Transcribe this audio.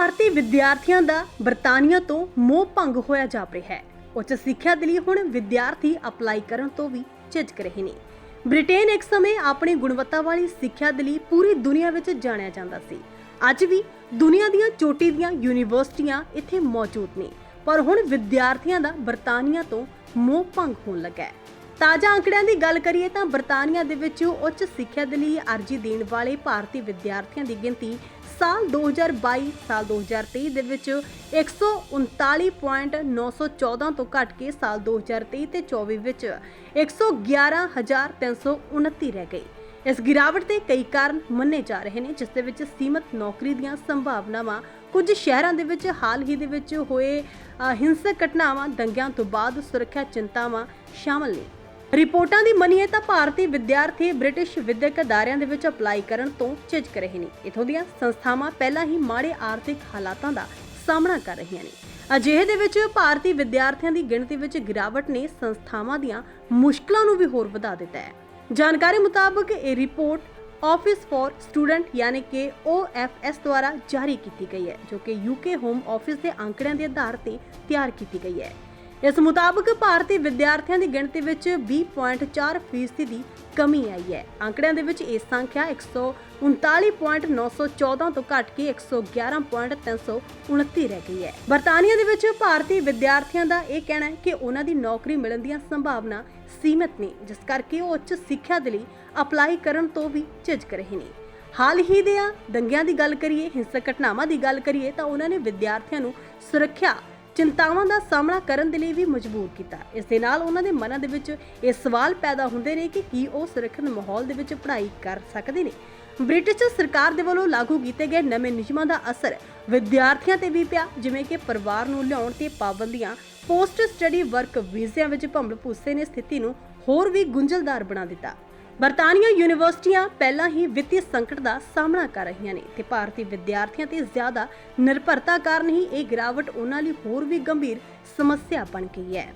ਭਾਰਤੀ ਵਿਦਿਆਰਥੀਆਂ ਦਾ ਬਰਤਾਨੀਆ ਤੋਂ ਮੋਹ ਭੰਗ ਹੋਇਆ ਜਾਪ ਰਿਹਾ ਹੈ। ਉੱਚ ਸਿੱਖਿਆ ਦੇ ਲਈ ਹੁਣ ਵਿਦਿਆਰਥੀ ਅਪਲਾਈ ਕਰਨ ਤੋਂ ਵੀ ਝਿਜਕ ਰਹੇ ਨੇ। ਬ੍ਰਿਟੇਨ ਇੱਕ ਸਮੇਂ ਆਪਣੀ ਗੁਣਵੱਤਾ ਵਾਲੀ ਸਿੱਖਿਆ ਦੇ ਲਈ ਪੂਰੀ ਦੁਨੀਆ ਵਿੱਚ ਜਾਣਿਆ ਜਾਂਦਾ ਸੀ। ਅੱਜ ਵੀ ਦੁਨੀਆ ਦੀਆਂ ਚੋਟੀ ਦੀਆਂ ਯੂਨੀਵਰਸਿਟੀਆਂ ਇੱਥੇ ਮੌਜੂਦ ਨੇ। ਪਰ ਹੁਣ ਵਿਦਿਆਰਥੀਆਂ ਦਾ ਬਰਤਾਨੀਆ ਤੋਂ ਮੋਹ ਭੰਗ ਹੋਣ ਲੱਗਾ ਹੈ। ਤਾਜ਼ਾ ਅੰਕੜਿਆਂ ਦੀ ਗੱਲ ਕਰੀਏ ਤਾਂ ਬਰਤਾਨੀਆ ਦੇ ਵਿੱਚ ਉੱਚ ਸਿੱਖਿਆ ਦੇ ਲਈ ਅਰਜ਼ੀ ਦੇਣ ਵਾਲੇ ਭਾਰਤੀ ਵਿਦਿਆਰਥੀਆਂ ਦੀ ਗਿਣਤੀ ਸਾਲ 2022 ਸਾਲ 2023 ਦੇ ਵਿੱਚ 139.914 ਤੋਂ ਘਟ ਕੇ ਸਾਲ 2023 ਤੇ 24 ਵਿੱਚ 111329 ਰਹਿ ਗਈ ਇਸ ਗਿਰਾਵਟ ਦੇ ਕਈ ਕਾਰਨ ਮੰਨੇ ਜਾ ਰਹੇ ਨੇ, ਜਿਸ ਦੇ ਵਿੱਚ ਸੀਮਤ ਨੌਕਰੀ ਦੀਆਂ ਸੰਭਾਵਨਾਵਾਂ ਕੁਝ ਸ਼ਹਿਰਾਂ ਦੇ ਵਿੱਚ ਹਾਲ ਹੀ ਦੇ ਵਿੱਚ ਹੋਏ ਹਿੰਸਕ ਘਟਨਾਵਾਂ, ਦੰਗਿਆਂ ਤੋਂ ਬਾਅਦ ਸੁਰੱਖਿਆ ਚਿੰਤਾਵਾਂ ਸ਼ਾਮਲ ਨੇ। ਰਿਪੋਰਟਾਂ ਦੀ ਮੰਨੀਏ ਤਾਂ ਭਾਰਤੀ ਵਿਦਿਆਰਥੀ ਬ੍ਰਿਟਿਸ਼ ਵਿਦਿਅਕ ਅਦਾਰਿਆਂ ਦੇ ਵਿੱਚ ਅਪਲਾਈ ਕਰਨ ਤੋਂ ਝਿਜਕ ਰਹੇ ਨੇ। ਇਥੋਂ ਦੀਆਂ ਸੰਸਥਾਵਾਂ ਪਹਿਲਾਂ ਹੀ ਮਾੜੇ ਆਰਥਿਕ ਹਾਲਾਤਾਂ ਦਾ ਸਾਹਮਣਾ ਕਰ ਰਹੀਆਂ ਨੇ। ਅਜਿਹੇ ਦੇ ਵਿੱਚ ਭਾਰਤੀ ਵਿਦਿਆਰਥੀਆਂ ਦੀ ਗਿਣਤੀ ਵਿੱਚ ਗਿਰਾਵਟ ਨੇ ਸੰਸਥਾਵਾਂ ਦੀਆਂ ਮੁਸ਼ਕਲਾਂ ਨੂੰ ਵੀ ਹੋਰ ਵਧਾ ਦਿੱਤਾ ਹੈ। ਜਾਣਕਾਰੀ ਮੁਤਾਬਕ ਇਹ ਰਿਪੋਰਟ ਆਫਿਸ ਫਾਰ ਸਟੂਡੈਂਟ ਯਾਨੀ ਕਿ OFS ਦੁਆਰਾ ਜਾਰੀ ਕੀਤੀ ਗਈ ਹੈ, ਜੋ ਕਿ UK ਹੋਮ ਆਫਿਸ ਦੇ ਅੰਕੜਿਆਂ ਦੇ ਆਧਾਰ ਤੇ ਤਿਆਰ ਕੀਤੀ ਗਈ ਹੈ। ਇਸ ਮੁਤਾਬਕ ਭਾਰਤੀ ਵਿਦਿਆਰਥੀਆਂ ਦੀ ਗਿਣਤੀ ਵਿੱਚ 20.4% ਦੀ ਕਮੀ ਆਈ ਹੈ। ਅੰਕੜਿਆਂ ਦੇ ਵਿੱਚ ਇਹ ਸੰਖਿਆ 139.914 ਤੋਂ ਘਟ ਕੇ 111.329 ਰਹਿ ਗਈ ਹੈ। ਬਰਤਾਨੀਆ ਦੇ ਵਿੱਚ ਭਾਰਤੀ ਵਿਦਿਆਰਥੀਆਂ ਦਾ ਇਹ ਕਹਿਣਾ ਹੈ ਕਿ ਉਹਨਾਂ ਦੀ ਨੌਕਰੀ ਮਿਲਣ ਦੀਆਂ ਸੰਭਾਵਨਾ ਸੀਮਤ ਨੇ, ਜਿਸ ਕਰਕੇ ਉਹ ਉੱਚ ਸਿੱਖਿਆ ਦੇ ਲਈ ਅਪਲਾਈ ਕਰਨ ਤੋਂ ਵੀ ਝਿਜਕ ਰਹੇ ਨੇ। ਹਾਲ ਹੀ ਦੇ ਦੰਗਿਆਂ ਦੀ ਗੱਲ ਕਰੀਏ, ਹਿੰਸਕ ਘਟਨਾਵਾਂ ਦੀ ਗੱਲ ਕਰੀਏ, ਤਾਂ ਉਹਨਾਂ ਨੇ ਵਿਦਿਆਰਥੀਆਂ ਨੂੰ ਸੁਰੱਖਿਆ ਚਿੰਤਾਵਾਂ ਦਾ ਸਾਹਮਣਾ ਕਰਨ ਦੇ ਲਈ ਵੀ ਮਜਬੂਰ ਕੀਤਾ। ਇਸ ਦੇ ਨਾਲ ਉਹਨਾਂ ਦੇ ਮਨਾਂ ਦੇ ਵਿੱਚ ਇਹ ਸਵਾਲ ਪੈਦਾ ਹੁੰਦੇ ਨੇ ਕਿ ਕੀ ਉਹ ਸੁਰੱਖਿਅਤ ਮਾਹੌਲ ਦੇ ਵਿੱਚ ਪੜ੍ਹਾਈ ਕਰ ਸਕਦੇ ਨੇ। ਬ੍ਰਿਟਿਸ਼ ਸਰਕਾਰ ਦੇ ਵੱਲੋਂ ਲਾਗੂ ਕੀਤੇ ਗਏ ਨਵੇਂ ਨਿਯਮਾਂ ਦਾ ਅਸਰ ਵਿਦਿਆਰਥੀਆਂ ਤੇ ਵੀ ਪਿਆ, ਜਿਵੇਂ ਕਿ ਪਰਿਵਾਰ ਨੂੰ ਲਿਆਉਣ ਤੇ ਪਾਬੰਦੀਆਂ, ਪੋਸਟ ਸਟੱਡੀ ਵਰਕ ਵੀਜ਼ਿਆਂ ਵਿੱਚ ਭੰਬਲ ਭੂਸੇ ਨੇ ਸਥਿਤੀ ਨੂੰ ਹੋਰ ਵੀ ਗੁੰਝਲਦਾਰ ਬਣਾ ਦਿੱਤਾ। ਬਰਤਾਨੀਆ ਯੂਨੀਵਰਸਿਟੀਆਂ ਪਹਿਲਾਂ ਹੀ ਵਿੱਤੀ ਸੰਕਟ ਦਾ ਸਾਹਮਣਾ ਕਰ ਰਹੀਆਂ ਨੇ ਤੇ ਭਾਰਤੀ ਵਿਦਿਆਰਥੀਆਂ ਤੇ ਜ਼ਿਆਦਾ ਨਿਰਭਰਤਾ ਕਾਰਨ ਹੀ ਇਹ ਗਿਰਾਵਟ ਉਹਨਾਂ ਲਈ ਹੋਰ ਵੀ ਗੰਭੀਰ ਸਮੱਸਿਆ ਬਣ ਗਈ ਹੈ।